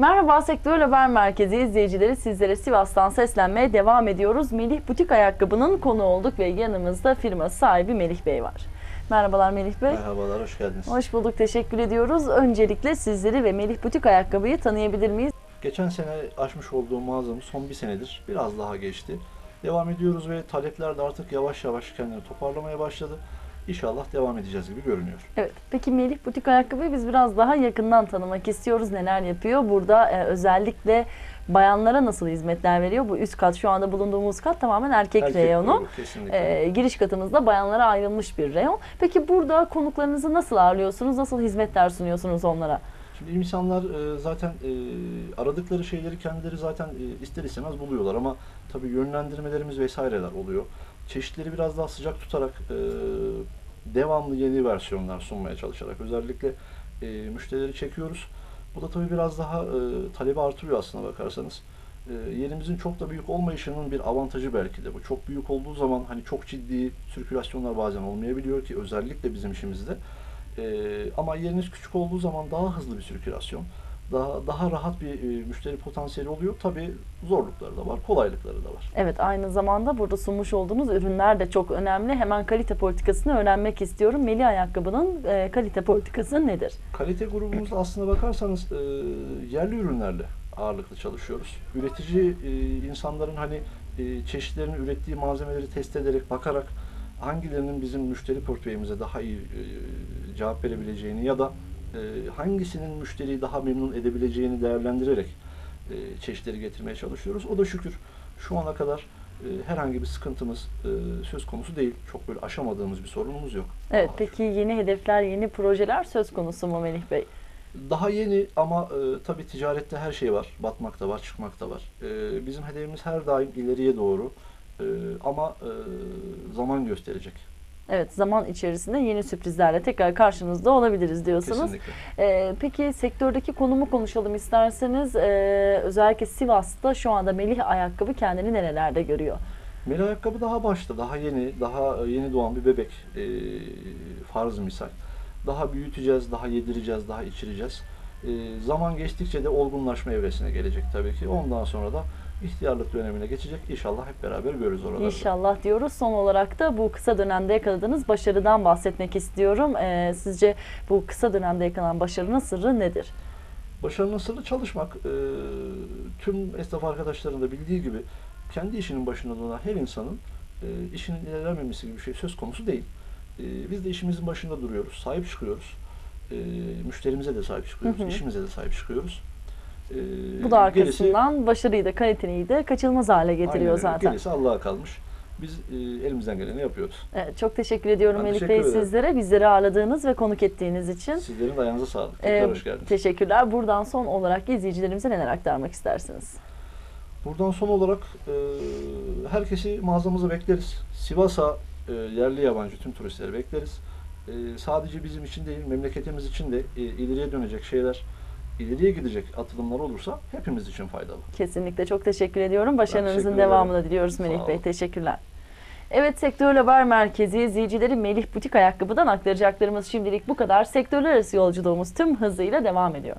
Merhaba Sektör Haber Merkezi izleyicileri sizlere Sivas'tan seslenmeye devam ediyoruz. Melih Butik Ayakkabı'nın konu olduk ve yanımızda firma sahibi Melih Bey var. Merhabalar Melih Bey. Merhabalar, hoş geldiniz. Hoş bulduk, teşekkür ediyoruz. Öncelikle sizleri ve Melih Butik Ayakkabı'yı tanıyabilir miyiz? Geçen sene açmış olduğum mağazamız son bir senedir biraz daha geçti. Devam ediyoruz ve talepler de artık yavaş yavaş kendini toparlamaya başladı. İnşallah devam edeceğiz gibi görünüyor. Evet, peki Melih Butik Ayakkabı'yı biz biraz daha yakından tanımak istiyoruz. Neler yapıyor? Burada e, özellikle bayanlara nasıl hizmetler veriyor? Bu üst kat, şu anda bulunduğumuz kat tamamen erkek, Erkek reyonu. Ee, giriş katımızda bayanlara ayrılmış bir reyon. Peki burada konuklarınızı nasıl ağırlıyorsunuz? Nasıl hizmetler sunuyorsunuz onlara? Şimdi insanlar e, zaten e, aradıkları şeyleri kendileri zaten e, ister istemez buluyorlar ama tabii yönlendirmelerimiz vesaireler oluyor. Çeşitleri biraz daha sıcak tutarak e, devamlı yeni versiyonlar sunmaya çalışarak özellikle e, müşterileri çekiyoruz. Bu da tabii biraz daha e, talebi artırıyor aslına bakarsanız. E, yerimizin çok da büyük olmayışının bir avantajı belki de bu. Çok büyük olduğu zaman hani çok ciddi sirkülasyonlar bazen olmayabiliyor ki özellikle bizim işimizde. E, ama yeriniz küçük olduğu zaman daha hızlı bir sirkülasyon, daha daha rahat bir e, müşteri potansiyeli oluyor. Tabii zorlukları da var, kolaylıkları da var. Evet aynı zamanda burada sunmuş olduğunuz ürünler de çok önemli. Hemen kalite politikasını öğrenmek istiyorum. Melih Ayakkabı'nın e, kalite politikası nedir? Kalite grubumuzda aslına bakarsanız e, yerli ürünlerle ağırlıklı çalışıyoruz. Üretici e, insanların hani e, çeşitlerini ürettiği malzemeleri test ederek bakarak hangilerinin bizim müşteri portföyümüze daha iyi e, cevap verebileceğini ya da e, hangisinin müşteriyi daha memnun edebileceğini değerlendirerek e, çeşitleri getirmeye çalışıyoruz. O da şükür şu ana kadar e, herhangi bir sıkıntımız e, söz konusu değil. Çok böyle aşamadığımız bir sorunumuz yok. Evet peki yeni hedefler, yeni projeler söz konusu mu Melih Bey? Daha yeni ama e, tabii ticarette her şey var. Batmak da var, çıkmak da var. E, bizim hedefimiz her daim ileriye doğru. E, ama e, zaman gösterecek. Evet zaman içerisinde yeni sürprizlerle tekrar karşınızda olabiliriz diyorsunuz. Kesinlikle. Ee, peki sektördeki konumu konuşalım isterseniz. Ee, özellikle Sivas'ta şu anda Melih Ayakkabı kendini nerelerde görüyor? Meli ayakkabı daha başta, daha yeni, daha e, yeni doğan bir bebek. E, farz misal. Daha büyüteceğiz, daha yedireceğiz, daha içireceğiz. E, zaman geçtikçe de olgunlaşma evresine gelecek tabii ki. Ondan sonra da ihtiyarlık dönemine geçecek. İnşallah hep beraber görürüz oraları. İnşallah diyoruz. Son olarak da bu kısa dönemde yakaladığınız başarıdan bahsetmek istiyorum. Ee, sizce bu kısa dönemde yakalanan başarının sırrı nedir? Başarının sırrı çalışmak. Ee, tüm esnaf arkadaşların da bildiği gibi kendi işinin başında duran her insanın e, işinin ilerlememesi gibi bir şey söz konusu değil. Ee, biz de işimizin başında duruyoruz, sahip çıkıyoruz. Ee, müşterimize de sahip çıkıyoruz, Hı hı. işimize de sahip çıkıyoruz. Ee, Bu da gerisi- arkasından başarıyı da kaliteliyi de kaçınılmaz hale getiriyor Aynen zaten. Gerisi Allah'a kalmış. Biz e, elimizden geleni yapıyoruz. Evet, çok teşekkür ediyorum Ben Melih teşekkür Bey ederim. sizlere. Bizleri ağırladığınız ve konuk ettiğiniz için. Sizlerin de ayağınıza sağlık. Tekrar Ee, hoş geldiniz. Teşekkürler. Buradan son olarak izleyicilerimize neler aktarmak istersiniz? Buradan son olarak e, herkesi mağazamıza bekleriz. Sivas'a e, yerli yabancı tüm turistleri bekleriz. E, sadece bizim için değil, memleketimiz için de e, ileriye dönecek şeyler, ileriye gidecek atılımlar olursa hepimiz için faydalı. Kesinlikle çok teşekkür ediyorum. Başarınızın teşekkür devamını diliyoruz Melih Bey. Teşekkürler. Evet Sektör Haber Merkezi izleyicileri Melih Butik Ayakkabı'dan aktaracaklarımız şimdilik bu kadar. Sektörler arası yolculuğumuz tüm hızıyla devam ediyor.